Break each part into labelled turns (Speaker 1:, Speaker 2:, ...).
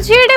Speaker 1: രുചിയുടെ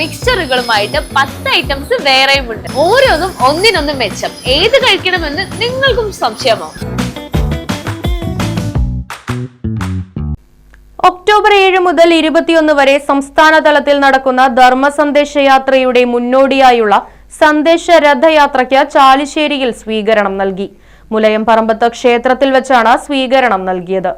Speaker 1: മിക്സ്ചറുകളുമായിട്ട് പത്ത് ഐറ്റംസ് വേറെയും ഉണ്ട്. ഓരോന്നും ഒന്നിനൊന്നും മെച്ചം. ഏത് കഴിക്കണമെന്ന് നിങ്ങൾക്കും സംശയമോ?
Speaker 2: ഒക്ടോബർ ഏഴ് മുതൽ ഇരുപത്തിയൊന്ന് വരെ സംസ്ഥാന തലത്തിൽ നടക്കുന്ന ധർമ്മ സന്ദേശ യാത്രയുടെ മുന്നോടിയായുള്ള സന്ദേശ രഥയാത്രയ്ക്ക് ചാലിശ്ശേരിയിൽ സ്വീകരണം നൽകി. മുലയം പറമ്പത്ത് ക്ഷേത്രത്തിൽ വെച്ചാണ് സ്വീകരണം നൽകിയത്.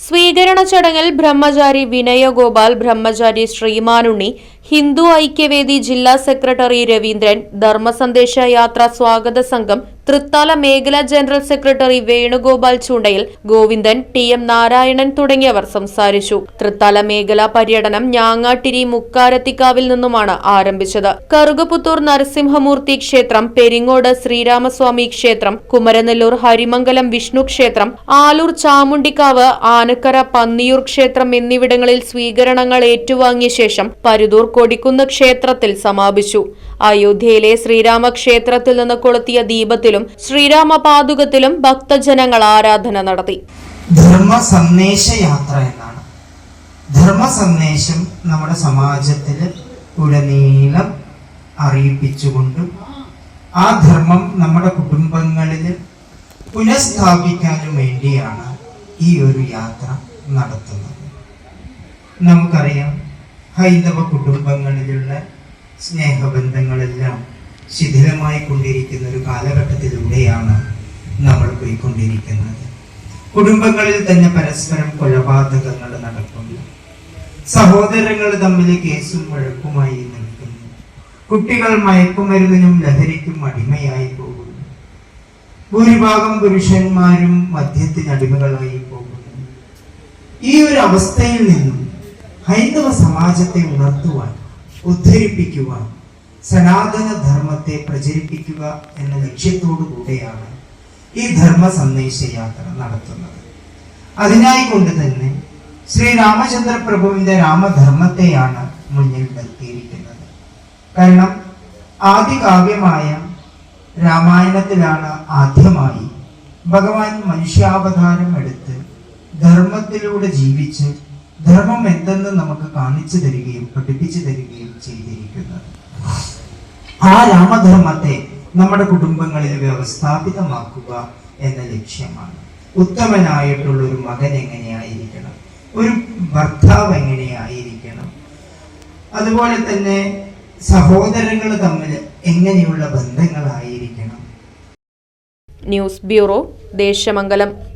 Speaker 2: സ്വീകരണ ചടങ്ങിൽ ബ്രഹ്മചാരി വിനയഗോപാൽ ബ്രഹ്മചാരി ശ്രീമാനുണ്ണി ഹിന്ദു ഐക്യവേദി ജില്ലാ സെക്രട്ടറി രവീന്ദ്രൻ ധർമ്മസന്ദേശ യാത്ര സ്വാഗത സംഘം തൃത്താല മേഖലാ ജനറൽ സെക്രട്ടറി വേണുഗോപാൽ ചൂണ്ടയിൽ ഗോവിന്ദൻ ടി എം നാരായണൻ തുടങ്ങിയവർ സംസാരിച്ചു. തൃത്താല മേഖലാ പര്യടനം ഞാങ്ങാട്ടിരി മുക്കാരത്തിക്കാവിൽ നിന്നുമാണ് ആരംഭിച്ചത്. കറുകപുത്തൂർ നരസിംഹമൂർത്തി ക്ഷേത്രം പെരിങ്ങോട് ശ്രീരാമസ്വാമി ക്ഷേത്രം കുമരനെല്ലൂർ ഹരിമംഗലം വിഷ്ണു ക്ഷേത്രം ആലൂർ ചാമുണ്ടിക്കാവ് ആനക്കര പന്നിയൂർ ക്ഷേത്രം എന്നിവിടങ്ങളിൽ സ്വീകരണങ്ങൾ ഏറ്റുവാങ്ങിയ ശേഷം പരുതൂർ കൊടിക്കുന്ന് ക്ഷേത്രത്തിൽ സമാപിച്ചു. അയോധ്യയിലെ ശ്രീരാമക്ഷേത്രത്തിൽ നിന്ന് കൊളുത്തിയ ദീപത്തിലും ശ്രീരാമ പാതുകത്തിലും ഭക്തജനങ്ങൾ ആരാധന നടത്തി.
Speaker 3: ധർമ്മ സന്ദേശ യാത്ര എന്നാണ്. ധർമ്മ സന്ദേശം നമ്മുടെ സമാജത്തിൽ ഉടനീളം അറിയിപ്പിച്ചുകൊണ്ട് ആ ധർമ്മം നമ്മുടെ കുടുംബങ്ങളിൽ പുനഃസ്ഥാപിക്കാനും വേണ്ടിയാണ് ഈ ഒരു യാത്ര നടത്തുന്നത്. നമുക്കറിയാം ഹൈന്ദവ കുടുംബങ്ങളിലുള്ള സ്നേഹബന്ധങ്ങളെല്ലാം ശിഥിലമായി കൊണ്ടിരിക്കുന്ന ഒരു കാലഘട്ടത്തിലൂടെയാണ് നമ്മൾ പോയിക്കൊണ്ടിരിക്കുന്നത്. കുടുംബങ്ങളിൽ തന്നെ പരസ്പരം കൊലപാതകങ്ങൾ നടക്കുന്നു. സഹോദരങ്ങൾ തമ്മിൽ കേസും വഴക്കുമായി നിൽക്കുന്നു. കുട്ടികൾ മയക്കുമരുന്നിനും ലഹരിക്കും അടിമയായി പോകുന്നു. ഭൂരിഭാഗം പുരുഷന്മാരും മദ്യത്തിന് അടിമകളായി പോകുന്നു. ഈ ഒരു അവസ്ഥയിൽ നിന്നും ഹൈന്ദവ സമാജത്തെ ഉണർത്തുവാൻ ഉദ്ധരിപ്പിക്കുവാൻ സനാതന ധർമ്മത്തെ പ്രചരിപ്പിക്കുക എന്ന ലക്ഷ്യത്തോടു കൂടെയാണ് ഈ ധർമ്മ സന്ദേശ യാത്ര നടത്തുന്നത്. അതിനായി കൊണ്ട് തന്നെ ശ്രീ രാമചന്ദ്ര പ്രഭുവിന്റെ രാമധർമ്മത്തെയാണ് മുന്നിൽ നിർത്തിയിരിക്കുന്നത്. കാരണം ആദികാവ്യമായ രാമായണത്തിലാണ് ആദ്യമായി ഭഗവാൻ മനുഷ്യാവതാരം എടുത്ത് ധർമ്മത്തിലൂടെ ജീവിച്ച് ധർമ്മം എന്തെന്ന് നമുക്ക് കാണിച്ചു തരികയും പഠിപ്പിച്ചു തരികയും ചെയ്തിരിക്കുന്നത്. ആ രാമധർമ്മത്തെ നമ്മുടെ കുടുംബങ്ങളിൽ വ്യവസ്ഥാപിതമാക്കുക എന്ന ലക്ഷ്യമാണ്. ഉത്തമനായിട്ടുള്ള ഒരു മകൻ എങ്ങനെയായിരിക്കണം? ഒരു ഭർത്താവ് എങ്ങനെയായിരിക്കണം? അതുപോലെ തന്നെ സഹോദരങ്ങൾ തമ്മിൽ എങ്ങനെയുള്ള ബന്ധങ്ങളായിരിക്കണം?
Speaker 2: News bureau Desamangalam.